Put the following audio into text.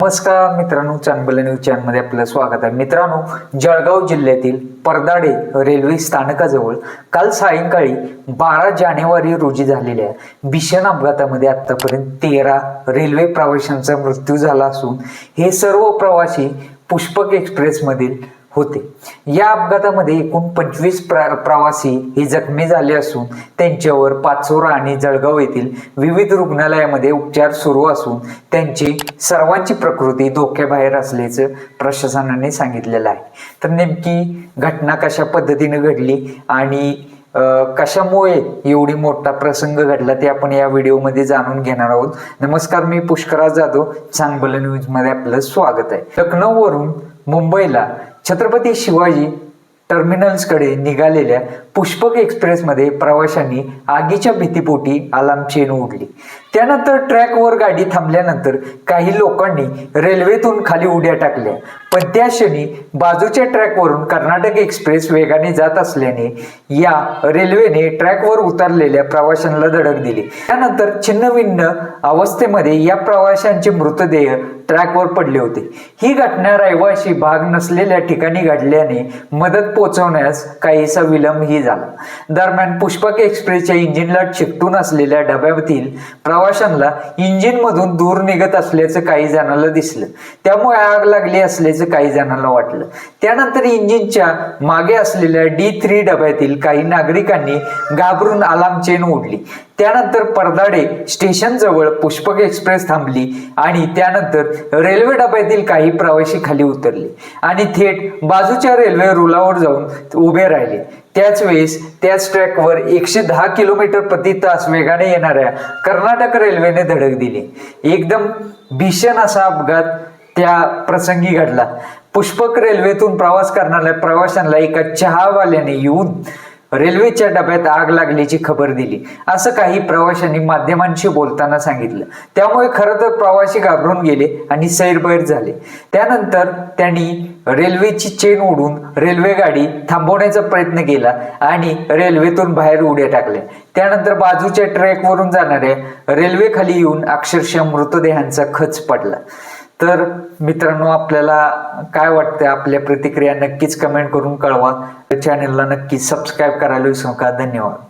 नमस्कार मित्रांनो चांगलं न्यूज चॅनलमध्ये आपलं स्वागत आहे. मित्रांनो जळगाव जिल्ह्यातील परदाडे रेल्वे स्थानकाजवळ काल सायंकाळी बारा जानेवारी रोजी झालेल्या भीषण अपघातामध्ये आतापर्यंत तेरा रेल्वे प्रवाशांचा मृत्यू झाला असून हे सर्व प्रवासी पुष्पक एक्सप्रेसमधील होते. या अपघातामध्ये एकूण पंचवीस प्र प्रवासी हे जखमी झाले असून त्यांच्यावर पाचोरा आणि जळगाव येथील विविध रुग्णालयामध्ये उपचार सुरू असून त्यांची सर्वांची प्रकृती धोक्याबाहेर असल्याचं प्रशासनाने सांगितलेलं आहे. तर नेमकी घटना कशा पद्धतीने घडली आणि कशामुळे एवढी मोठा प्रसंग घडला ते आपण या व्हिडिओमध्ये जाणून घेणार आहोत. नमस्कार मी पुष्कराज जाधव. चांगबल न्यूजमध्ये आपलं स्वागत आहे. लखनौवरून मुंबईला छत्रपती शिवाजी टर्मिनल्सकडे निघालेल्या पुष्पक एक्सप्रेसमध्ये प्रवाशांनी आगीच्या भीतीपोटी अलार्म चेन उडली त्यानंतर ट्रॅकवर गाडी थांबल्यानंतर काही लोकांनी रेल्वेतून खाली उड्या टाकल्या. पण त्या क्षणी बाजूच्या ट्रॅकवरून कर्नाटक एक्सप्रेस वेगाने जात असल्याने या रेल्वेने ट्रॅकवर उतरलेल्या प्रवाशांना धडक दिली. त्यानंतर छिन्नभिन्न अवस्थेमध्ये या प्रवाशांचे मृतदेह ट्रॅकवर पडले होते. ही घटना रहिवाशी भाग नसलेल्या ठिकाणी घडल्याने मदत पोहोचवण्यास काहीसा विलंबही झाला. दरम्यान पुष्पक एक्सप्रेसच्या इंजिनला चिकटून असलेल्या डब्यातील प्रवाशांना इंजिनमधून दूर निघत असल्याचं काही जणांना दिसलं. त्यामुळे आग लागली असल्याचं काही जणांना वाटलं. त्यानंतर इंजिनच्या मागे असलेल्या डी थ्री डब्यातील काही नागरिकांनी घाबरून अलार्म चेन ओढली. त्यानंतर परदाडे स्टेशन जवळ पुष्पक एक्सप्रेस थांबली आणि त्यानंतर रेल्वे डब्यातील काही प्रवासी खाली उतरले आणि थेट बाजूच्या रेल्वे रुलावर जाऊन उभे राहिले. त्याच वेळेस त्याच ट्रॅकवर एकशे दहा किलोमीटर प्रति तास वेगाने येणाऱ्या कर्नाटक रेल्वेने धडक दिली. एकदम भीषण असा अपघात त्या प्रसंगी घडला. पुष्पक रेल्वेतून प्रवास करणाऱ्या प्रवाशांना एका चहावाल्याने येऊन रेल्वेच्या डब्यात आग लागल्याची खबर दिली. असं काही प्रवाशांनी माध्यमांशी बोलताना सांगितलं. त्यामुळे खरं तर प्रवासी घाबरून गेले आणि सैरबैर झाले. त्यानंतर त्यांनी रेल्वेची चेन उडून रेल्वे गाडी थांबवण्याचा प्रयत्न केला आणि रेल्वेतून बाहेर उड्या टाकल्या. त्यानंतर बाजूच्या ट्रॅकवरून जाणाऱ्या रेल्वेखाली येऊन अक्षरशः मृतदेहांचा खच पडला. तर मित्रांनो आपल्याला काय वाटतं आपल्या प्रतिक्रिया नक्कीच कमेंट करून कळवा. चॅनलला नक्कीच सबस्क्राईब करायला विसरू नका. धन्यवाद.